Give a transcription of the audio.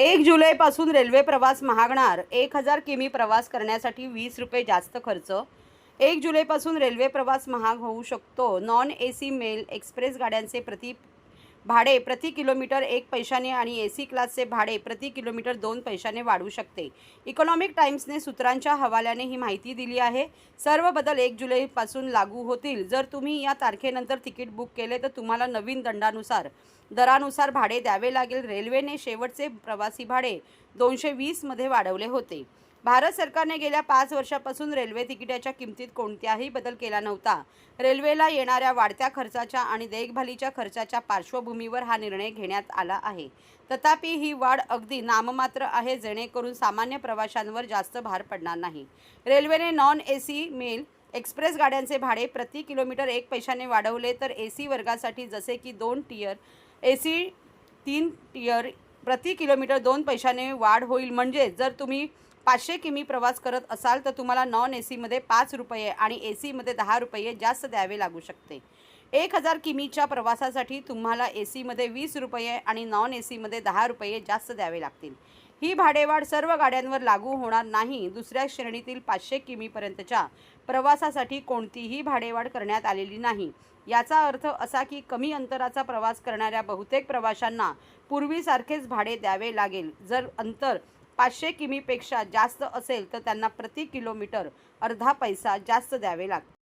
एक जुलैपासून रेल्वे प्रवास महागणार. एक हजार किमी प्रवास करण्यासाठी वीस रुपये जास्त खर्च. एक जुलैपासून रेल्वे प्रवास महाग होऊ शकतो. Non A C mail express गाड्यांचे प्रति भाडे प्रति किलोमीटर एक पैशाने आणि ए सी क्लासचे भाडे प्रति किलोमीटर दोन पैशाने वाढू शकते. इकॉनॉमिक टाइम्सने सूत्रांच्या हवाल्याने ही माहिती दिली आहे. सर्व बदल एक जुलैपासून लागू होतील. जर तुम्ही या तारखेनंतर तिकीट बुक केले तर तुम्हाला नवीन दंडानुसार दरानुसार भाडे द्यावे लागेल. रेल्वेने शेवटचे प्रवासी भाडे दोनशे वीसमध्ये वाढवले होते. भारत सरकारने गेल्या पाच वर्षापासून रेल्वे तिकिटाच्या किमतीत कोणत्याही बदल केला नव्हता. रेल्वेला येणाऱ्या वाढत्या खर्चाच्या आणि देखभालीच्या खर्चाच्या पार्श्वभूमीवर हा निर्णय घेण्यात आला आहे. तथापि ही वाढ अगदी नाममात्र आहे जेणेकरून सामान्य प्रवाशांवर जास्त भार पडणार नाही. रेल्वेने non A C mail express गाड्यांचे भाडे प्रति किलोमीटर एक पैशाने वाढवले तर ए सी वर्गासाठी जसे की दोन टियर ए सी तीन टियर प्रति किलोमीटर दोन पैशाने वाढ होईल. म्हणजे जर तुम्ही पाचशे किमी प्रवास करत असाल तर तुम्हाला नॉन ए सीमध्ये पाच रुपये आणि ए सीमध्ये दहा रुपये जास्त द्यावे लागू शकते. एक हजार किमीच्या प्रवासासाठी तुम्हाला ए सीमध्ये वीस रुपये आणि नॉन ए सीमध्ये दहा रुपये जास्त द्यावे लागतील. ही भाडेवाढ सर्व गाड्यांवर लागू होणार नाही. दुसऱ्या श्रेणीतील पाचशे किमीपर्यंतच्या प्रवासासाठी कोणतीही भाडेवाढ करण्यात आलेली नाही. याचा अर्थ असा की कमी अंतराचा प्रवास करणाऱ्या बहुतेक प्रवाशांना पूर्वीसारखेच भाडे द्यावे लागेल. जर अंतर पाचशे किमीपेक्षा जास्त असेल तर त्यांना प्रति किलोमीटर अर्धा पैसा जास्त द्यावे लागतील.